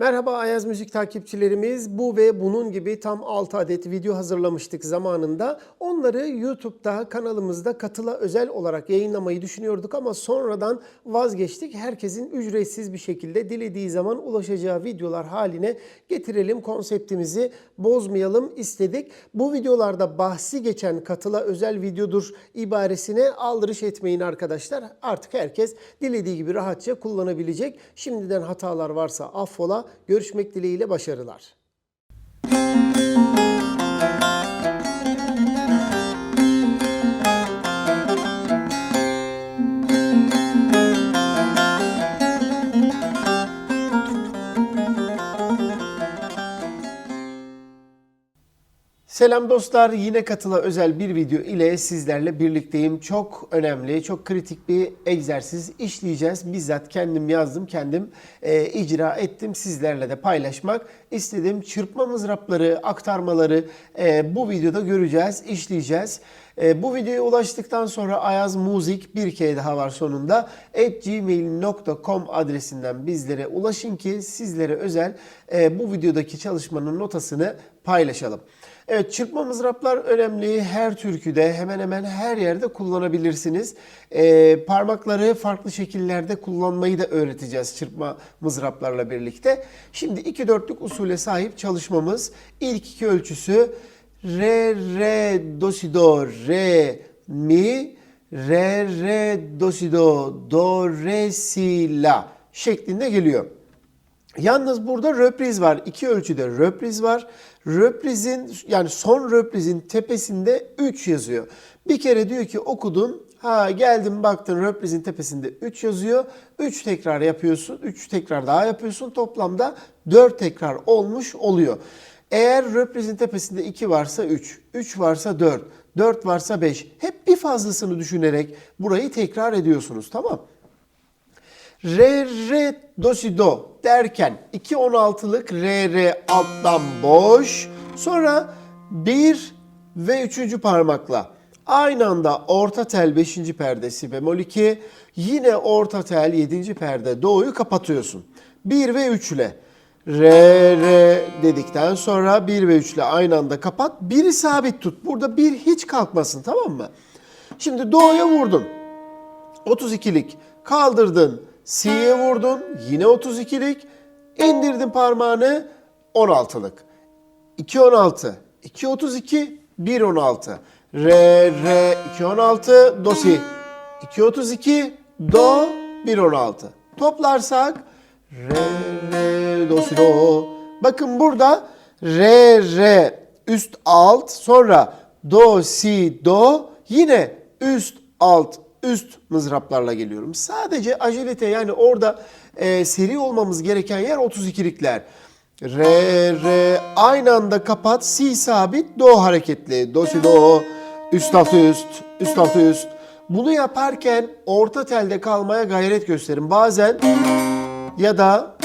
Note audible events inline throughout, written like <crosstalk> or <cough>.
Merhaba Ayaz Müzik takipçilerimiz. Bu ve bunun gibi tam 6 adet video hazırlamıştık zamanında. Onları YouTube'da kanalımızda katıla özel olarak yayınlamayı düşünüyorduk ama sonradan vazgeçtik. Herkesin ücretsiz bir şekilde dilediği zaman ulaşacağı videolar haline getirelim konseptimizi bozmayalım istedik. Bu videolarda bahsi geçen katıla özel videodur ibaresine aldırış etmeyin arkadaşlar. Artık herkes dilediği gibi rahatça kullanabilecek. Şimdiden hatalar varsa affola. Görüşmek dileğiyle başarılar. Selam dostlar. Yine katıla özel bir video ile sizlerle birlikteyim. Çok önemli, çok kritik bir egzersiz işleyeceğiz. Bizzat kendim yazdım, kendim e, icra ettim. Sizlerle de paylaşmak istedim. Çırpma mızrapları, aktarmaları e, bu videoda göreceğiz, işleyeceğiz. E, bu videoya ulaştıktan sonra Ayaz Muzik bir kere daha var sonunda at gmail.com adresinden bizlere ulaşın ki sizlere özel e, bu videodaki çalışmanın notasını paylaşalım. Evet çırpma mızraplar önemli. Her türküde hemen hemen her yerde kullanabilirsiniz. Ee, parmakları farklı şekillerde kullanmayı da öğreteceğiz çırpma mızraplarla birlikte. Şimdi iki dörtlük usule sahip çalışmamız. İlk iki ölçüsü re re do si do re mi re re do si do do re si la şeklinde geliyor. Yalnız burada röpriz var. İki ölçüde röpriz var. Röprizin yani son röprizin tepesinde 3 yazıyor. Bir kere diyor ki okudun. Ha geldim baktın röprizin tepesinde 3 yazıyor. 3 tekrar yapıyorsun. 3 tekrar daha yapıyorsun. Toplamda 4 tekrar olmuş oluyor. Eğer röprizin tepesinde 2 varsa 3, 3 varsa 4, 4 varsa 5. Hep bir fazlasını düşünerek burayı tekrar ediyorsunuz tamam Re, re, do, si, do derken 2 16'lık re, re alttan boş. Sonra 1 ve 3. parmakla aynı anda orta tel 5. perde si bemol 2. Yine orta tel 7. perde do'yu kapatıyorsun. 1 ve 3 ile re, re dedikten sonra 1 ve 3 ile aynı anda kapat. Biri sabit tut. Burada bir hiç kalkmasın tamam mı? Şimdi do'ya vurdun. 32'lik kaldırdın. Si'ye vurdun. Yine 32'lik. indirdin parmağını. 16'lık. 2 16. 2 32. 1 16. Re re 2 16. Do si. 2 32. Do 1 16. Toplarsak re re do si do. Bakın burada re re üst alt sonra do si do yine üst alt üst mızraplarla geliyorum. Sadece acelete yani orada e, seri olmamız gereken yer 32'likler. Re, re, aynı anda kapat, si sabit, do hareketli. Do, si, do, üst alt üst, üst alt üst. Bunu yaparken orta telde kalmaya gayret gösterin. Bazen ya da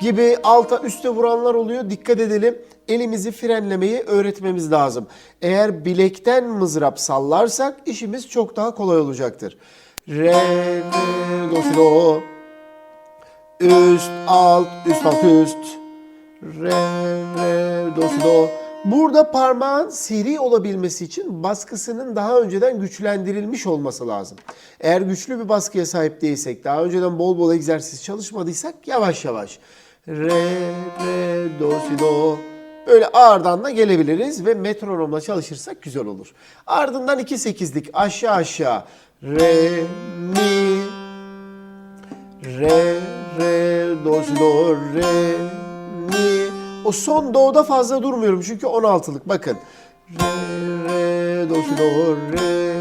gibi alta üste vuranlar oluyor. Dikkat edelim. Elimizi frenlemeyi öğretmemiz lazım. Eğer bilekten mızrap sallarsak işimiz çok daha kolay olacaktır. Re, re, do, si, do. Üst, alt, üst, alt, üst. Re, re, do, si, do. Burada parmağın seri olabilmesi için baskısının daha önceden güçlendirilmiş olması lazım. Eğer güçlü bir baskıya sahip değilsek, daha önceden bol bol egzersiz çalışmadıysak yavaş yavaş. Re, re, do, si, do. Böyle ağırdan da gelebiliriz ve metronomla çalışırsak güzel olur. Ardından 2-8'lik aşağı aşağı. Re, mi, re, re, do, do, re, mi. O son do'da fazla durmuyorum çünkü 16'lık bakın. Re, re, do, do, re,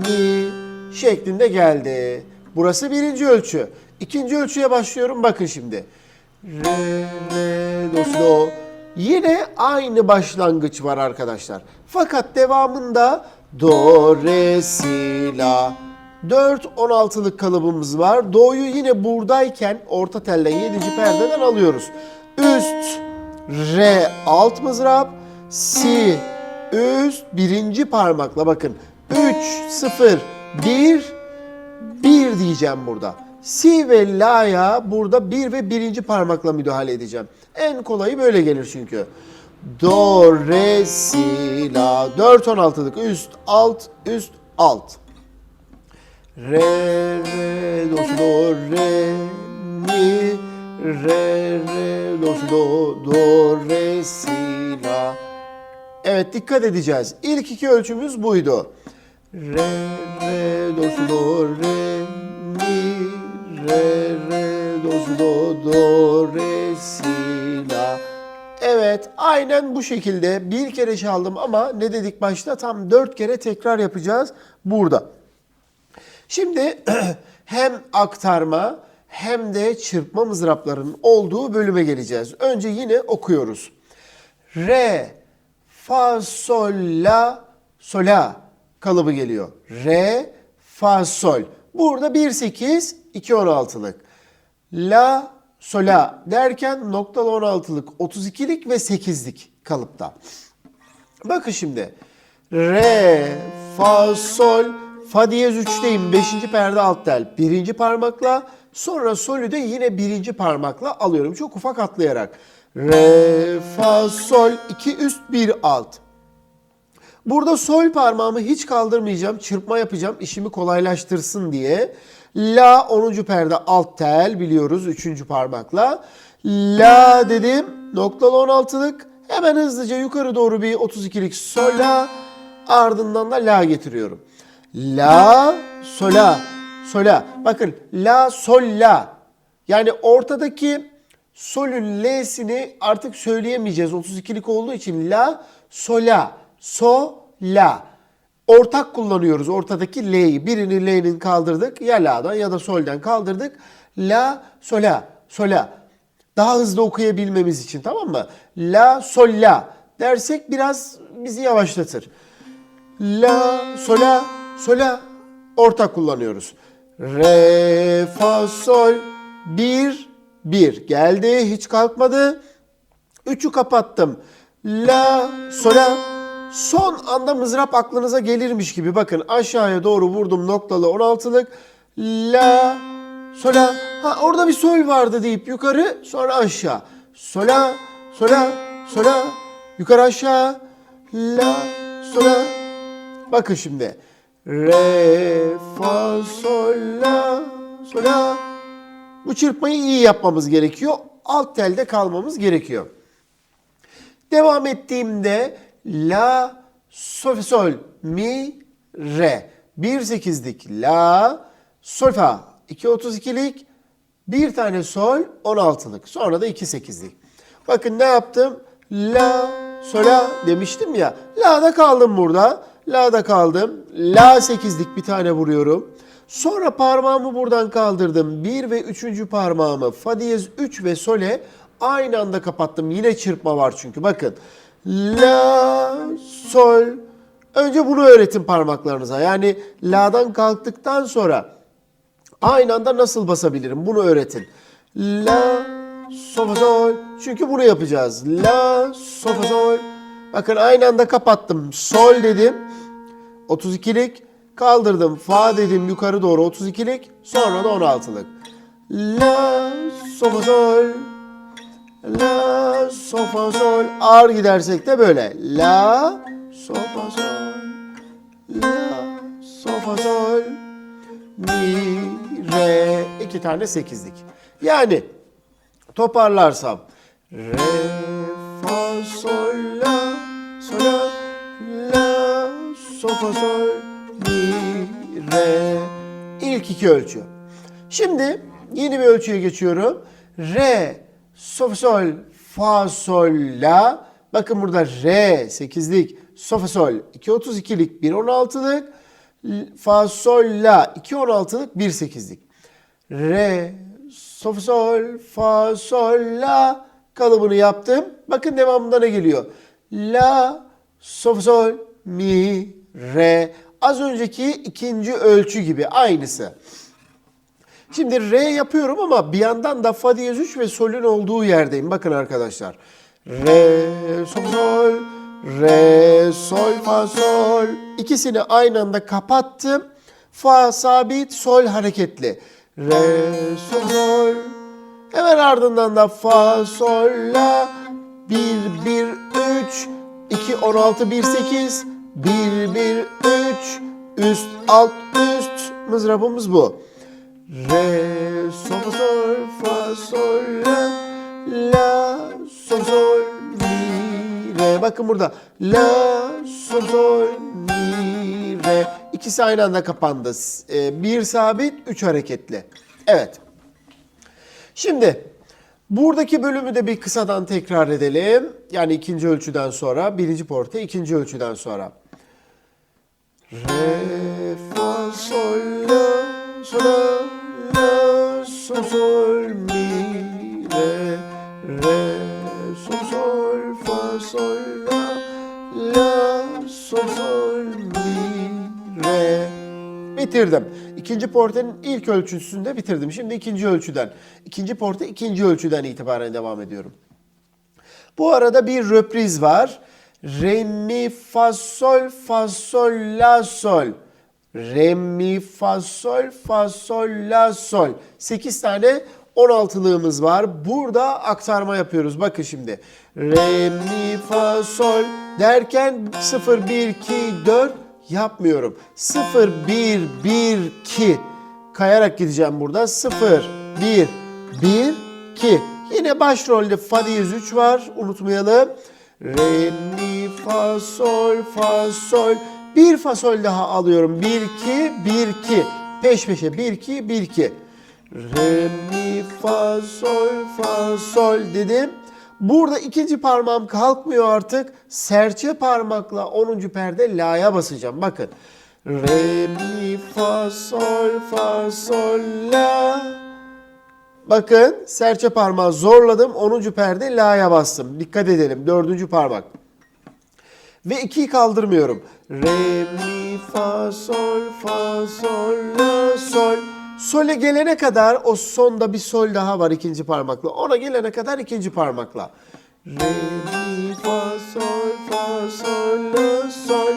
mi şeklinde geldi. Burası birinci ölçü. İkinci ölçüye başlıyorum bakın şimdi. Re, re, do, do. Yine aynı başlangıç var arkadaşlar. Fakat devamında do, re, si, la. 4 16'lık kalıbımız var. Do'yu yine buradayken orta telden 7. perdeden alıyoruz. Üst, re alt mızrap, si üst birinci parmakla bakın. 3 0 1 1 diyeceğim burada. Si ve la'ya burada bir ve birinci parmakla müdahale edeceğim. En kolayı böyle gelir çünkü. Do, re, si, la. 4 16'lık üst, alt, üst, alt. Re, re, do, si, do, re, mi, re, re, do, si, do, do, re, si, la. Evet dikkat edeceğiz. İlk iki ölçümüz buydu. Re, re, do, si, do, re, re, re, do, do, re, si, la. Evet aynen bu şekilde bir kere çaldım ama ne dedik başta tam dört kere tekrar yapacağız burada. Şimdi <clears throat> hem aktarma hem de çırpma mızraplarının olduğu bölüme geleceğiz. Önce yine okuyoruz. Re, fa, sol, la, sola kalıbı geliyor. Re, fa, sol. Burada 1, 8, 2, 16'lık. La, sola derken noktalı 16'lık, 32'lik ve 8'lik kalıpta. Bakın şimdi. Re, fa, sol, fa diyez 3'teyim. 5. perde alt tel. Birinci parmakla. Sonra solü de yine birinci parmakla alıyorum. Çok ufak atlayarak. Re, fa, sol, 2 üst, 1 alt. Burada sol parmağımı hiç kaldırmayacağım. Çırpma yapacağım işimi kolaylaştırsın diye. La 10. perde alt tel biliyoruz 3. parmakla. La dedim. Noktalı 16'lık. Hemen hızlıca yukarı doğru bir 32'lik sola. Ardından da la getiriyorum. La, sola, sola. Bakın la, sol, la. Yani ortadaki solün l'sini artık söyleyemeyeceğiz 32'lik olduğu için la, sola, so, la. Ortak kullanıyoruz ortadaki l'yi. Birini l'nin kaldırdık ya la'dan ya da sol'den kaldırdık. La, sola, sola. Daha hızlı okuyabilmemiz için tamam mı? La, sol, la dersek biraz bizi yavaşlatır. La, sola, sola ortak kullanıyoruz. Re, fa, sol, bir, bir. Geldi, hiç kalkmadı. Üçü kapattım. La, sola. Son anda mızrap aklınıza gelirmiş gibi. Bakın aşağıya doğru vurdum noktalı 16'lık. La, sola. Ha orada bir sol vardı deyip yukarı sonra aşağı. Sola, sola, sola. Yukarı aşağı. La, sola. Bakın şimdi. Re, fa, sol, la, sol, la. Bu çırpmayı iyi yapmamız gerekiyor. Alt telde kalmamız gerekiyor. Devam ettiğimde la, sol, sol, mi, re. 1-8'lik la, sol, fa. 2-32'lik, bir tane sol, 16'lık. Sonra da 2-8'lik. Bakın ne yaptım? La, sola demiştim ya. La'da kaldım burada. La'da kaldım. La 8'lik bir tane vuruyorum. Sonra parmağımı buradan kaldırdım. 1 ve 3. parmağımı fa diyez 3 ve sole aynı anda kapattım. Yine çırpma var çünkü bakın. La, sol. Önce bunu öğretin parmaklarınıza. Yani la'dan kalktıktan sonra aynı anda nasıl basabilirim bunu öğretin. La, sol, sol. Çünkü bunu yapacağız. La, sol, sol. Bakın aynı anda kapattım. Sol dedim. 32'lik kaldırdım. Fa dedim yukarı doğru 32'lik. Sonra da 16'lık. La, sol, sol. La, sol, fa, sol. Ağır gidersek de böyle. La, sol, fa, sol. La, sol, fa, sol. Mi, re. iki tane sekizlik. Yani toparlarsam. Re, fa, sol, la, sol, la, la, sol, fa, sol, mi, re. İlk iki ölçü. Şimdi yeni bir ölçüye geçiyorum. Re, sol, sol, fa, sol, la. Bakın burada re 8'lik, sol, fa, sol 2.32'lik, 1.16'lık, fa, sol, la 2.16'lık, 1.8'lik. Re, sol, sol, fa, sol, la kalıbını yaptım. Bakın devamında ne geliyor? La, sol, sol, mi, re. Az önceki ikinci ölçü gibi aynısı. Şimdi re yapıyorum ama bir yandan da fa diyez 3 ve solün olduğu yerdeyim. Bakın arkadaşlar. Re, sol, sol, re, sol, fa, sol. İkisini aynı anda kapattım. Fa sabit, sol hareketli. re, sol, sol. Hemen ardından da fa, sol, la, 1, 1, 3, 2, 16, 1, 8, 1, 1, 3, üst, alt, üst. Mızrabımız bu. Re, sol, sol, fa, sol, la, la, sol, sol, mi, re. Bakın burada. La, sol, sol, mi, re. İkisi aynı anda kapandı. Ee, Bir sabit, üç hareketli. Evet. Şimdi buradaki bölümü de bir kısadan tekrar edelim. Yani ikinci ölçüden sonra, birinci porte ikinci ölçüden sonra. Re, fa, sol, la, sol, la, sol, sol, mi, re, re, sol, sol, fa, sol, la, la, sol, sol, mi, re. Bitirdim. İkinci portenin ilk ölçüsünde bitirdim. Şimdi ikinci ölçüden. İkinci porte ikinci ölçüden itibaren devam ediyorum. Bu arada bir röpriz var. Re, mi, fa, sol, fa, sol, la, sol. Re, mi, fa, sol, fa, sol, la, sol. 8 tane 16'lığımız var. Burada aktarma yapıyoruz. Bakın şimdi. Re, mi, fa, sol derken 0, 1, 2, 4 yapmıyorum. 0, 1, 1, 2 kayarak gideceğim burada. 0, 1, 1, 2. Yine başrolde fa diyez 3 var. Unutmayalım. Re, mi, fa, sol, fa, sol. Bir fa sol daha alıyorum. 1, 2, 1, 2. Peş peşe 1, 2, 1, 2. Re, mi, fa, sol, fa, sol dedim. Burada ikinci parmağım kalkmıyor artık. Serçe parmakla 10. perde la'ya basacağım. Bakın. Re, mi, fa, sol, fa, sol, la. Bakın serçe parmağı zorladım. 10. perde la'ya bastım. Dikkat edelim. 4. parmak. Ve 2'yi kaldırmıyorum. Re, mi, fa, sol, fa, sol, la, sol. Sol'e gelene kadar o sonda bir sol daha var ikinci parmakla. Ona gelene kadar ikinci parmakla. Re, mi, fa, sol, fa, sol, la, sol.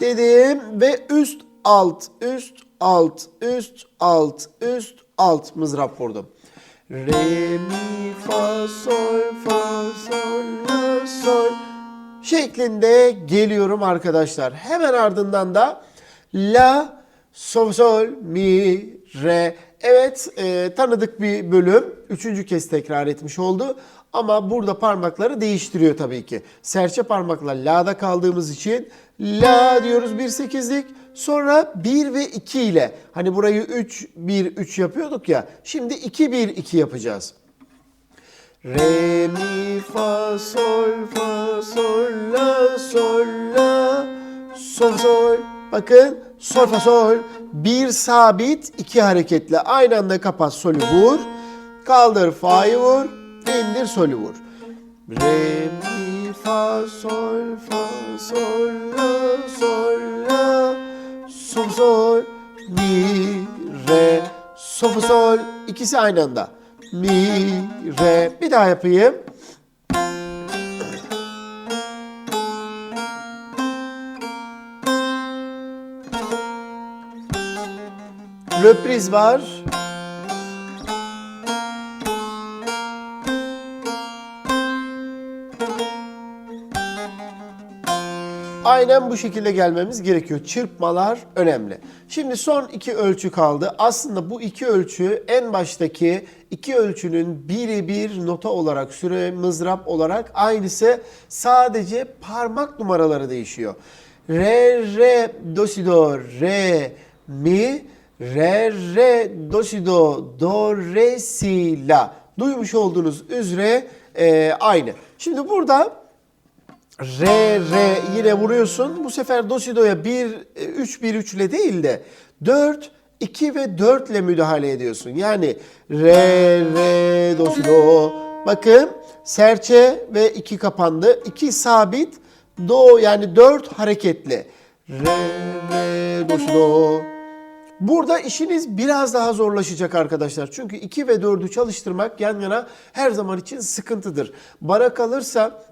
Dedim ve üst, alt, üst, alt, üst, alt, üst, alt mızrap vurdum. Re, mi, fa, sol, fa, sol, la, sol şeklinde geliyorum arkadaşlar. Hemen ardından da la, sol, sol, mi, re. Evet e, tanıdık bir bölüm. Üçüncü kez tekrar etmiş oldu. Ama burada parmakları değiştiriyor tabii ki. Serçe parmakla la'da kaldığımız için la diyoruz bir sekizlik. Sonra 1 ve 2 ile hani burayı 3 1 3 yapıyorduk ya. Şimdi 2 1 2 yapacağız. Re, mi, fa, sol, fa, sol, la, sol, la, sol, sol. Bakın sol, fa, sol. Bir sabit, iki hareketle aynı anda kapat, solü vur. Kaldır, fa'yı vur. indir, solü vur. Re, mi, fa, sol, fa, sol, la, sol, la, sol, sol, mi, re, sol, fa, sol. İkisi aynı anda mi, re. Bir daha yapayım. Röpriz var. Aynen bu şekilde gelmemiz gerekiyor. Çırpmalar önemli. Şimdi son iki ölçü kaldı. Aslında bu iki ölçü en baştaki iki ölçünün biri bir nota olarak, süre mızrap olarak aynısı. Sadece parmak numaraları değişiyor. Re, re, do, si, do, re, mi, re, re, do, si, do, do, re, si, la. Duymuş olduğunuz üzere e, aynı. Şimdi burada Re, re yine vuruyorsun. Bu sefer do, si, do'ya 1, 3, 1, 3 ile değil de 4, 2 ve 4 ile müdahale ediyorsun. Yani re, re, do, si, do. Bakın serçe ve 2 kapandı. 2 sabit, do yani 4 hareketli. Re, re, do, si, do. Burada işiniz biraz daha zorlaşacak arkadaşlar. Çünkü 2 ve 4'ü çalıştırmak yan yana her zaman için sıkıntıdır. Bana kalırsa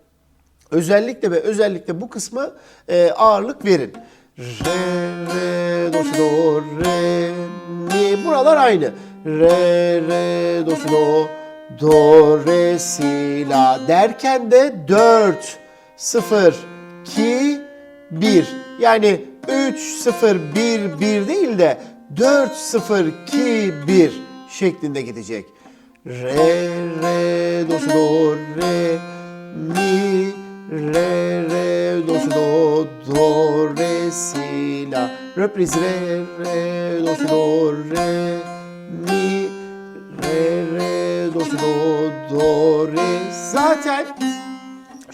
Özellikle ve özellikle bu kısma e, ağırlık verin. Re, re, do, si, do, re, mi. Buralar aynı. re, re, do, si, do, do, re, si, la derken de 4, 0, 2, 1. Yani 3, 0, 1, 1 değil de 4, 0, 2, 1 şeklinde gidecek. Re, re, do, si, do, re, mi, re, re, do, si, do, do, re, si, la. Reprise re, re, do, si, do, re, mi, re, re, do, si, do, do, re. Zaten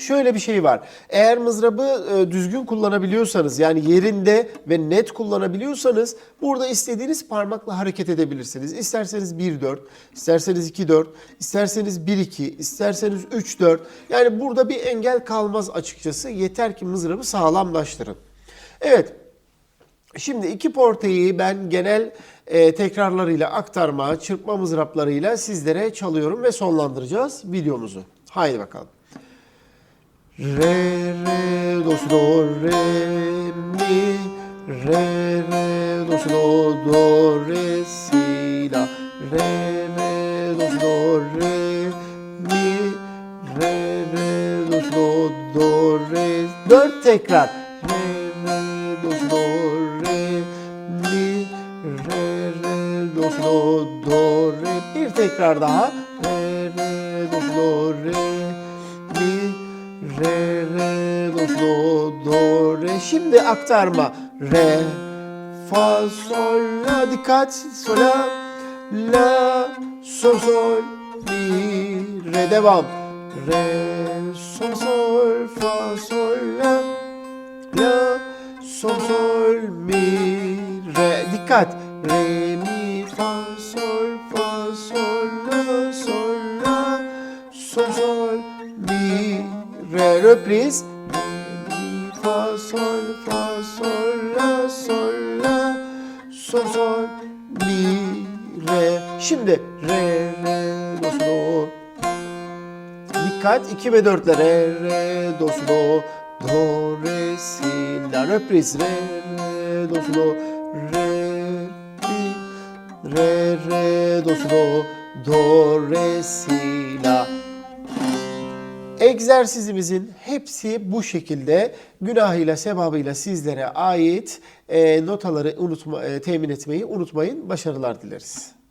Şöyle bir şey var. Eğer mızrabı e, düzgün kullanabiliyorsanız yani yerinde ve net kullanabiliyorsanız burada istediğiniz parmakla hareket edebilirsiniz. İsterseniz 1-4, isterseniz 2-4, isterseniz 1-2, isterseniz 3-4. Yani burada bir engel kalmaz açıkçası. Yeter ki mızrabı sağlamlaştırın. Evet. Şimdi iki porteyi ben genel e, tekrarlarıyla aktarma, çırpma mızraplarıyla sizlere çalıyorum ve sonlandıracağız videomuzu. Haydi bakalım. Re, re, do, si, do, re, mi, re, re, do, si, do, do, re, si, la, re, re, do, si, do, re, mi, re, re, do, si, do, do, re, dört tekrar. Re, re, do, si, do, re, mi, re, re, do, si, do, do, re, bir tekrar daha. Re, re, do, si, do, re, Re, re, do, do, do, re. Şimdi aktarma. Re, fa, sol, la. Dikkat. Sol, la, la, sol, sol, mi, re. Devam. Re, sol, sol, fa, sol, la, la, sol, sol, mi, re. Dikkat. 2 ve 4'le re, re, do, do, do, re, si, la. Reprise. Re, re, do, do, re, mi, re, re, do, do, do, re, si, la. Egzersizimizin hepsi bu şekilde günahıyla sevabıyla sizlere ait e, notaları unutma, e, temin etmeyi unutmayın. Başarılar dileriz.